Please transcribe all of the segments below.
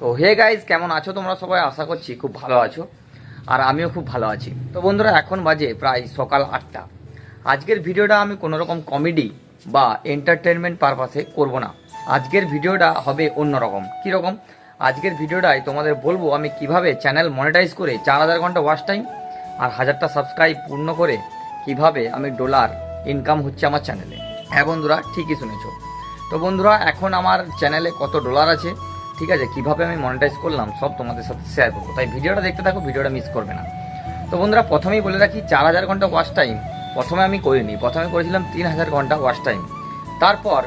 তো hey guys কেমন আছো? তোমরা সবাই আশা করছি খুব ভালো আছো আর আমিও খুব ভালো আছি। তো বন্ধুরা, এখন বাজে প্রায় সকাল আটটা। আজকের ভিডিওটা আমি কোনো রকম কমেডি বা এন্টারটেনমেন্ট পারপাসে করব না। আজকের ভিডিওটা হবে অন্যরকম। কীরকম? আজকের ভিডিওটায় তোমাদের বলব আমি কীভাবে চ্যানেল মনিটাইজ করে চার হাজার ঘণ্টা ওয়াচ টাইম আর হাজারটা সাবস্ক্রাইব পূর্ণ করে কীভাবে আমি ডলার ইনকাম হচ্ছে আমার চ্যানেলে হ্যাঁ বন্ধুরা, ঠিকই শুনেছ। তো বন্ধুরা, এখন আমার চ্যানেলে কত ডলার আছে? ঠিক আছে, কীভাবে আমি মনিটাইজ করলাম সব তোমাদের সাথে শেয়ার করব। তাই ভিডিওটা দেখতে থাকো, ভিডিওটা মিস করবে না। তো বন্ধুরা, প্রথমেই বলে রাখি, চার হাজার ঘণ্টা ওয়াচ টাইম প্রথমে আমি করিনি। প্রথমে করেছিলাম তিন হাজার ঘণ্টা ওয়াচ টাইম তারপর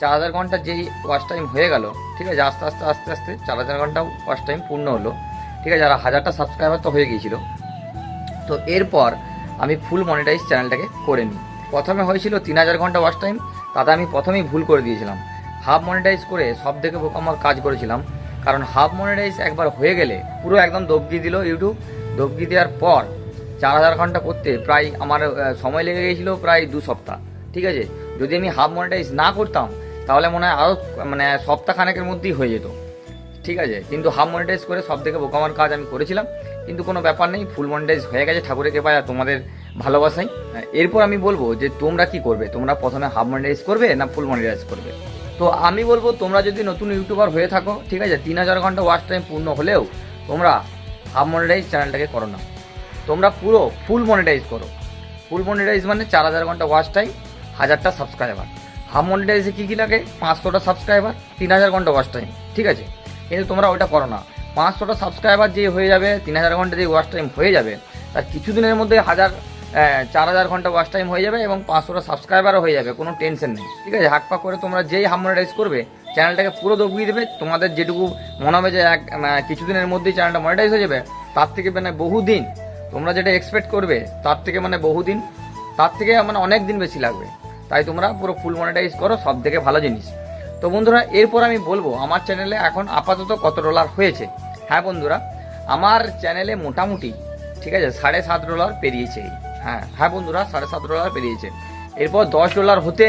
চার হাজার ঘণ্টা যেই ওয়াচ টাইম হয়ে গেল, ঠিক আছে, আস্তে আস্তে আস্তে আস্তে চার হাজার ঘণ্টা ওয়াচ টাইম পূর্ণ হলো। ঠিক আছে আর হাজারটা সাবস্ক্রাইবার তো হয়ে গিয়েছিল। তো এরপর আমি ফুল মনিটাইজ চ্যানেলটাকে করে নিই। প্রথমে হয়েছিল তিন হাজার ঘণ্টা ওয়াচ টাইম তাতে আমি প্রথমেই ভুল করে দিয়েছিলাম। হাফ মনিটাইজ করে সব থেকে আমার কাজ করেছিলাম। কারণ হাফ মনিটাইজ একবার হয়ে গেলে পুরো একদম দবগি দিল ইউটিউব। দবগি দেওয়ার পর চার হাজার ঘণ্টা করতে প্রায় আমার সময় লেগে গিয়েছিল প্রায় দু সপ্তাহ, ঠিক আছে? যদি আমি হাফ মনিটাইজ না করতাম, তাহলে মনে হয় আরও মানে সপ্তাহখানেকের মধ্যেই হয়ে যেত, ঠিক আছে? কিন্তু হাফ মনিটাইজ করে সব থেকে বোকামার কাজ আমি করেছিলাম। কিন্তু কোনো ব্যাপার নেই ফুল মনিটাইজ হয়ে গেছে। ঠাকুরের কৃপায় আর তোমাদের ভালোবাসাই। এরপর আমি বলব যে তোমরা কি করবে? তোমরা প্রথমে হাফ মনিটাইজ করবে না ফুল মনিটাইজ করবে? তো আমি বলব, তোমরা যদি নতুন ইউটিউবার হয়ে থাকো, ঠিক আছে, তিন হাজার ঘণ্টা ওয়াচ টাইম পূর্ণ হলেও তোমরা হাফ মনিটাইজ চ্যানেলটাকে করো না। তোমরা পুরো ফুল মনিটাইজ করো। ফুল মনিটাইজ মানে চার হাজার ঘণ্টা ওয়াচ টাইম হাজারটা সাবস্ক্রাইবার হাফ মনিটাইজে কী কী লাগে? পাঁচশোটা সাবস্ক্রাইবার তিন হাজার ঘণ্টা ওয়াচ টাইম ঠিক আছে? কিন্তু তোমরা ওটা করো না। পাঁচশোটা সাবস্ক্রাইবার যে হয়ে যাবে, তিন হাজার ঘণ্টা যে ওয়াচ টাইম হয়ে যাবে, তার কিছুদিনের মধ্যে হাজার চার হাজার ঘণ্টা ওয়াচ টাইম হয়ে যাবে এবং পাঁচশোটা সাবস্ক্রাইবারও হয়ে যাবে কোনো টেনশন নেই ঠিক আছে? হাক পাক করে তোমরা যেই হাফ মনিটাইজ করবে চ্যানেলটাকে পুরো দবিয়ে দেবে তোমাদের যেটুকু মনে হবে যে এক আহ, কিছুদিনের মধ্যেই চ্যানেলটা মনিটাইজ হয়ে যাবে তার থেকে মানে বহুদিন তোমরা যেটা এক্সপেক্ট করবে তার থেকে মানে বহুদিন তার থেকে মানে অনেক দিন বেশি লাগবে তাই তোমরা পুরো ফুল মনিটাইজ করো সব থেকে ভালো জিনিস। তো বন্ধুরা এরপর আমি বলব আমার চ্যানেলে এখন আপাতত কত ডলার হয়েছে? হ্যাঁ বন্ধুরা আমার চ্যানেলে মোটামুটি ঠিক আছে সাড়ে সাত ডলার পেরিয়েছে। হ্যাঁ হ্যাঁ বন্ধুরা, সাড়ে সাত ডলার পেরিয়েছে এরপর দশ ডলার হতে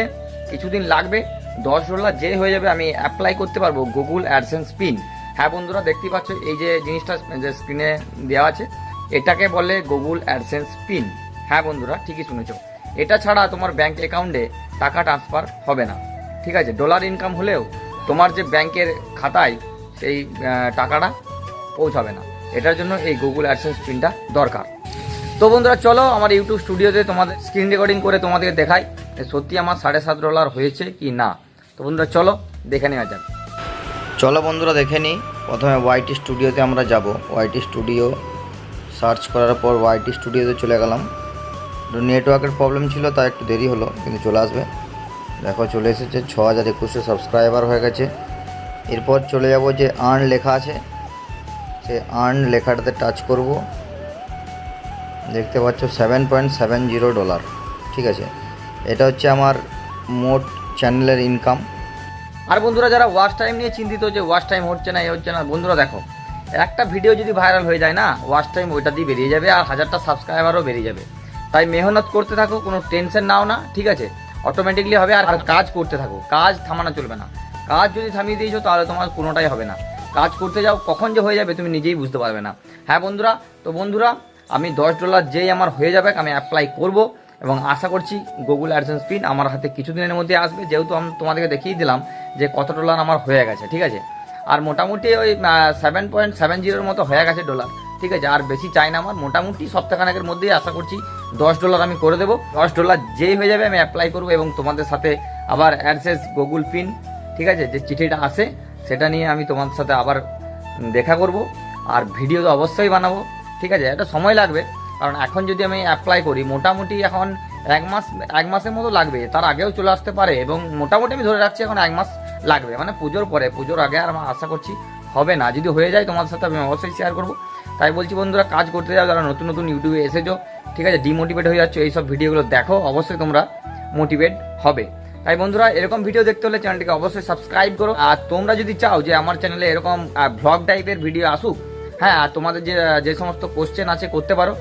কিছুদিন লাগবে। দশ ডলার যে হয়ে যাবে, আমি অ্যাপ্লাই করতে পারব গুগল অ্যাডসেন্স পিন হ্যাঁ বন্ধুরা, দেখতেই পাচ্ছ, এই যে জিনিসটা, যে স্ক্রিনে দেওয়া আছে, এটাকে বলে গুগল অ্যাডসেন্স পিন হ্যাঁ বন্ধুরা, ঠিকই শুনেছ। এটা ছাড়া তোমার ব্যাংক অ্যাকাউন্টে টাকা ট্রান্সফার হবে না। ঠিক আছে ডলার ইনকাম হলেও তোমার যে ব্যাংকের খাতায় সেই টাকাটা পৌঁছাবে না। এটার জন্য এই গুগল অ্যাডসেন্স পিনটা দরকার। তো বন্ধুরা, চলো আমার ইউটিউব স্টুডিওতে তোমাদের স্ক্রিন রেকর্ডিং করে তোমাদের দেখাই সত্যি আমার সাড়ে সাত ডলার হয়েছে কি না। তো বন্ধুরা, চলো দেখে নেওয়া যাক। চলো বন্ধুরা, দেখে নিই। প্রথমে ওয়াইটি স্টুডিওতে আমরা যাব। ওয়াইটি স্টুডিও সার্চ করার পর ওয়াইটি স্টুডিওতে চলে গেলাম। একটু নেটওয়ার্কের প্রবলেম ছিল, তাই একটু দেরি হলো, কিন্তু চলে আসবে। দেখো, চলে এসেছে, ছ হাজার একুশশো সাবস্ক্রাইবার হয়ে গেছে। এরপর চলে যাব যে আর্ন লেখা আছে। সে আর্ন লেখাটাতে টাচ করব। দেখতে পাচ্ছ seven point seven zero dollar ঠিক আছে? এটা হচ্ছে আমার মোট চ্যানেলের ইনকাম আর বন্ধুরা, যারা ওয়াচ টাইম নিয়ে চিন্তিত যে ওয়াচ টাইম হচ্ছে না, এ হচ্ছে না, বন্ধুরা দেখো, একটা ভিডিও যদি ভাইরাল হয়ে যায় না ওয়াচ টাইম ওইটা দিয়ে বেরিয়ে যাবে আর হাজারটা সাবস্ক্রাইবারও বেরিয়ে যাবে। তাই মেহনত করতে থাকো, কোনো টেনশন নাও না, ঠিক আছে? অটোমেটিকলি হবে আর কাজ করতে থাকো, কাজ থামানো চলবে না। কাজ যদি থামিয়ে দিয়েছ, তাহলে তোমার কোনোটাই হবে না। কাজ করতে যাও, কখন যে হয়ে যাবে তুমি নিজেই বুঝতে পারবে না। হ্যাঁ বন্ধুরা? তো বন্ধুরা আমি দশ ডলার যেই আমার হয়ে যাবে আমি অ্যাপ্লাই করব এবং আশা করছি গুগল অ্যাডসেন্স পিন আমার হাতে কিছুদিনের মধ্যে আসবে। যেহেতু আমি তোমাদেরকে দেখিয়ে দিলাম যে কত ডলার আমার হয়ে গেছে, ঠিক আছে? আর মোটামুটি ওই সেভেন পয়েন্ট সেভেন জিরোর মতো হয়ে গেছে ডলার, ঠিক আছে? আর বেশি চাই না আমার, মোটামুটি সপ্তাহখানেকের মধ্যেই আশা করছি দশ ডলার আমি করে দেবো। দশ ডলার যেই হয়ে যাবে আমি অ্যাপ্লাই করব এবং তোমাদের সাথে আবার অ্যাডসেস গুগল পিন ঠিক আছে? যে চিঠিটা আসে সেটা নিয়ে আমি তোমাদের সাথে আবার দেখা করব। আর ভিডিও তো অবশ্যই বানাবো। ঠিক আছে এটা সময় লাগবে। কারণ এখন যদি আমি অ্যাপ্লাই করি, মোটামুটি এখন এক মাস, এক মাসের মতো লাগবে। তার আগেও চলে আসতে পারে এবং মোটামুটি আমি ধরে রাখছি এখন এক মাস লাগবে। মানে পুজোর পরে, পুজোর আগে আর আমার আশা করছি হবে না। যদি হয়ে যায় তোমাদের সাথে আমি অবশ্যই শেয়ার করব। তাই বলছি বন্ধুরা, কাজ করতে যাও, যারা নতুন নতুন ইউটিউবে এসেছ, ঠিক আছে ডিমোটিভেট হয়ে যাচ্ছ, এইসব ভিডিওগুলো দেখো, অবশ্যই তোমরা মোটিভেট হবে। তাই বন্ধুরা, এরকম ভিডিও দেখতে হলে চ্যানেলটিকে অবশ্যই সাবস্ক্রাইব করো। আর তোমরা যদি চাও যে আমার চ্যানেলে এরকম ভ্লগ টাইপের ভিডিও আসুক হ্যাঁ আর তোমাদের যে যে সমস্ত কোশ্চেন আছে করতে পারো।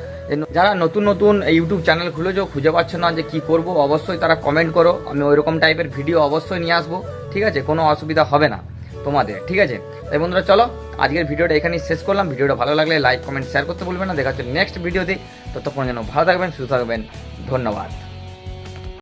যারা নতুন নতুন ইউটিউব চ্যানেল খুলেছো, খুঁজে পাচ্ছ না যে কি করব, অবশ্যই তারা কমেন্ট করো। আমি ওইরকম টাইপের ভিডিও অবশ্যই নিয়ে আসব, ঠিক আছে? কোনো অসুবিধা হবে না তোমাদের, ঠিক আছে? তাই বন্ধুরা, চলো, আজকের ভিডিওটা এখানেই শেষ করলাম। ভিডিওটা ভালো লাগলে লাইক কমেন্ট শেয়ার করতে ভুলবেন না। দেখা হচ্ছে নেক্সট ভিডিওতে ততক্ষণ যেন ভালো থাকবেন, সুস্থ থাকবেন। ধন্যবাদ।